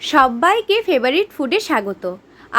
সবাইকে ফেভারিট ফুডে স্বাগত।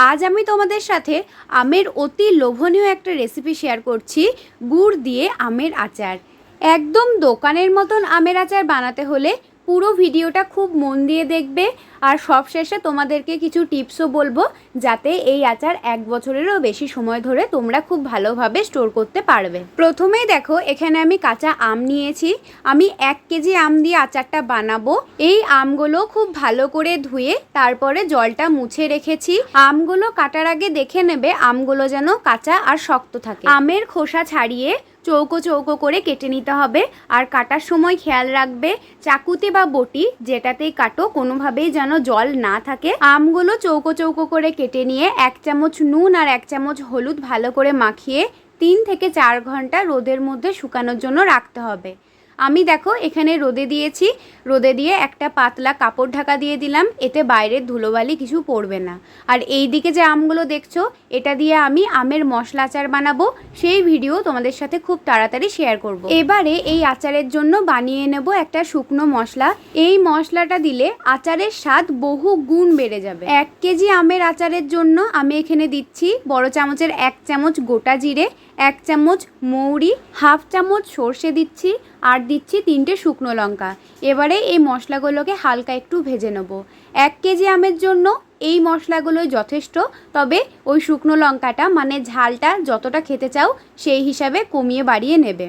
আজ আমি তোমাদের সাথে আমের অতি লোভনীয় একটা রেসিপি শেয়ার করছি, গুড় দিয়ে আমের আচার। একদম দোকানের মতন আমের আচার বানাতে হলে পুরো ভিডিওটা খুব মন দিয়ে দেখবে আর সবশেষে তোমাদেরকে কিছু টিপসও বলব যাতে এই আচার এক বছরেরও বেশি সময় ধরে তোমরা খুব ভালোভাবে স্টোর করতে পারবে। প্রথমেই দেখো, এখানে আমি কাঁচা আম নিয়েছি। আমি এক কেজি আম দিয়ে আচারটা বানাবো। এই আমগুলো খুব ভালো করে ধুয়ে তারপরে জলটা মুছে রেখেছি। আমগুলো কাটার আগে দেখে নেবে আমগুলো যেন কাঁচা আর শক্ত থাকে। আমের খোসা ছাড়িয়ে চৌকো চৌকো করে কেটে নিতে হবে। আর কাটার সময় খেয়াল রাখবে, চাকুতে বা বটি যেটাতেই কাটো, কোনোভাবেই যেন জল না থাকে। আমগুলো চৌকো চৌকো করে কেটে নিয়ে এক চামচ নুন আর এক চামচ হলুদ ভালো করে মাখিয়ে তিন থেকে চার ঘণ্টা রোদের মধ্যে শুকানোর জন্য রাখতে হবে। আমি দেখো এখানে রোদে দিয়েছি, রোদে দিয়ে একটা পাতলা কাপড় ঢাকা দিয়ে দিলাম, এতে বাইরের ধুলোবালি কিছু পড়বে না। আর এই দিকে যে আমগুলো দেখছ, এটা দিয়ে আমি আমের মশলা আচার বানাবো, সেই ভিডিও তোমাদের সাথে খুব তাড়াতাড়ি শেয়ার করব। এবারে এই আচারের জন্য বানিয়ে নেব একটা শুকনো মশলা। এই মশলাটা দিলে আচারের স্বাদ বহু গুণ বেড়ে যাবে। এক কেজি আমের আচারের জন্য আমি এখানে দিচ্ছি বড় চামচের এক চামচ গোটা জিরে, এক চামচ মৌরি, হাফ চামচ সর্ষে দিচ্ছি, আর দিচ্ছি তিনটে শুকনো লঙ্কা। এবারে এই মশলাগুলোকে হালকা একটু ভেজে নেব। এক কেজি আমের জন্য এই মশলাগুলোই যথেষ্ট, তবে ওই শুকনো লঙ্কাটা মানে ঝালটা যতটা খেতে চাও সেই হিসাবে কমিয়ে বাড়িয়ে নেবে।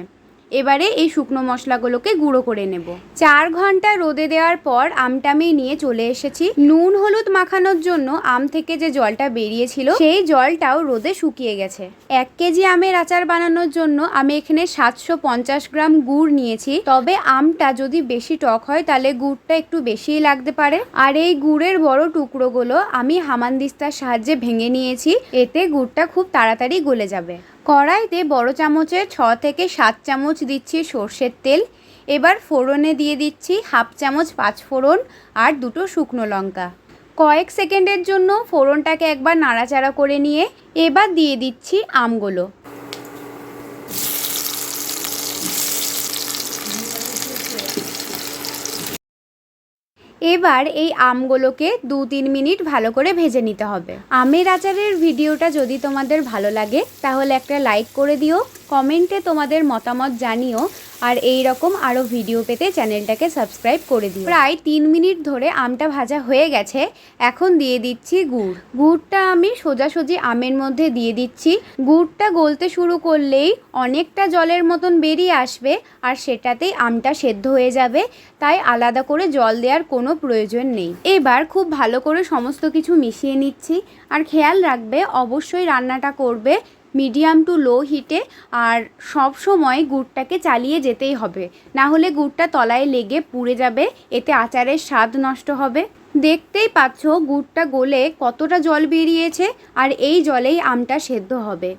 এবারে এই শুকনো মশলাগুলোকে গুঁড়ো করে নেব। চার ঘণ্টা রোদে দেওয়ার পর আমটা আমি নিয়ে চলে এসেছি। নুন হলুদ মাখানোর জন্য আম থেকে যে জলটা বেরিয়েছিল, সেই জলটাও রোদে শুকিয়ে গেছে। এক কেজি আমের আচার বানানোর জন্য আমি এখানে সাতশো পঞ্চাশ গ্রাম গুড় নিয়েছি। তবে আমটা যদি বেশি টক হয়, তাহলে গুড়টা একটু বেশিই লাগতে পারে। আর এই গুড়ের বড় টুকরোগুলো আমি হামানদিস্তার সাহায্যে ভেঙে নিয়েছি। এতে গুড়টা খুব তাড়াতাড়ি গলে যাবে। কড়াইতে বড় চামচে ছ থেকে সাত চামচ দিচ্ছি সর্ষের তেল। এবার ফোড়নে দিয়ে দিচ্ছি হাফ চামচ পাঁচ ফোড়ন আর দুটো শুকনো লঙ্কা। কয়েক সেকেন্ডের জন্য ফোড়নটাকে একবার নাড়াচাড়া করে নিয়ে এবার দিয়ে দিচ্ছি আমগুলো। এবার এই আমগুলোকে দু তিন মিনিট ভালো করে ভেজে নিতে হবে। আমের আচারের ভিডিওটা যদি তোমাদের ভালো লাগে, তাহলে একটা লাইক করে দিও কমেন্টে তোমাদের মতামত জানিও আর এই রকম আরও ভিডিও পেতে চ্যানেলটাকে সাবস্ক্রাইব করে দিও। প্রায় তিন মিনিট ধরে আমটা ভাজা হয়ে গেছে। এখন দিয়ে দিচ্ছি গুড়। গুড়টা আমি সোজাসুজি আমের মধ্যে দিয়ে দিচ্ছি। গুড়টা গলতে শুরু করলেই অনেকটা জলের মতন বেরিয়ে আসবে আর সেটাতেই আমটা সেদ্ধ হয়ে যাবে। তাই আলাদা করে জল দেওয়ার কোনো প্রয়োজন নেই। এবার খুব ভালো করে সমস্ত কিছু মিশিয়ে নিচ্ছি। আর খেয়াল রাখবে, অবশ্যই রান্নাটা করবে। মিডিয়াম টু লো হিটে আর সব সময় গুড়টাকে চালিয়ে যেতেই হবে। না হলে গুড়টা তলায় লেগে পুড়ে যাবে, এতে আচারের স্বাদ নষ্ট হবে। দেখতেই পাচ্ছ গুড়টা গলে কতটা জল বেরিয়েছে, আর এই জলেই আমটা সেদ্ধ হবে।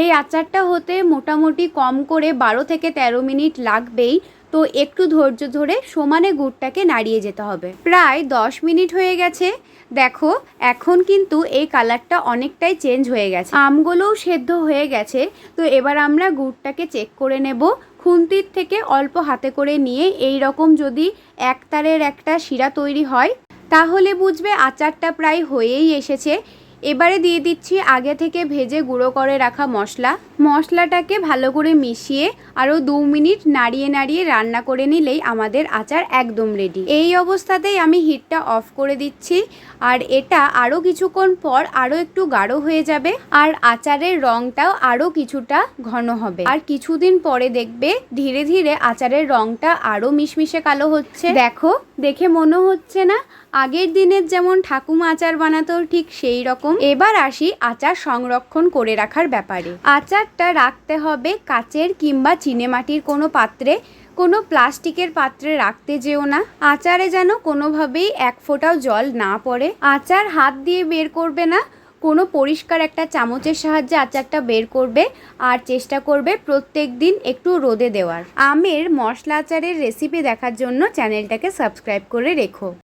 এই আচারটা হতে মোটামুটি কম করে বারো থেকে তেরো মিনিট লাগবেই। তো একটু ধৈর্য ধরে সমানে গুড়টাকে নাড়িয়ে যেতে হবে। প্রায় দশ মিনিট হয়ে গেছে। দেখো, এখন কিন্তু এই কালারটা অনেকটাই চেঞ্জ হয়ে গেছে। আমগুলোও সেদ্ধ হয়ে গেছে। তো এবার আমরা গুড়টাকে চেক করে নেব। খুন্তির থেকে অল্প হাতে করে নিয়ে এই রকম যদি একতারের একটা শিরা তৈরি হয়, তাহলে বুঝবে আচারটা প্রায় হয়েই এসেছে। এবারে দিয়ে দিচ্ছি আগে থেকে ভেজে গুঁড়ো করে রাখা মশলা। মশলাটাকে ভালো করে মিশিয়ে আরও দু মিনিট নাড়িয়ে নাড়িয়ে রান্না করে নিলেই আমাদের আচার একদম রেডি এই অবস্থাতেই আমি হিটটা অফ করে দিচ্ছি আর এটা আরও কিছুক্ষণ পর আরও একটু গাঢ় হয়ে যাবে আর আচারের রঙটাও আরও কিছুটা ঘন হবে। আর কিছুদিন পরে দেখবে ধীরে ধীরে আচারের রঙটা আরও মিশমিশে কালো হচ্ছে। দেখো দেখে মনে হচ্ছে না আগের দিনের যেমন ঠাকুমা আচার বানাতো ঠিক সেই রকম। এবার আসি আচার সংরক্ষণ করে রাখার ব্যাপারে। আচারটা রাখতে হবে কাচের কিংবা চিনেমাটির কোনো পাত্রে। কোনো প্লাস্টিকের পাত্রে রাখতে যেও না। আচারে যেন কোনোভাবেই এক ফোঁটাও জল না পড়ে। আচার হাত দিয়ে বের করবে না। কোনো পরিষ্কার একটা চামচের সাহায্যে আচারটা বের করবে আর চেষ্টা করবে প্রত্যেক দিন একটু রোদে দেওয়ার। আমের মশলা আচারের রেসিপি দেখার জন্য চ্যানেলটাকে সাবস্ক্রাইব করে রেখো।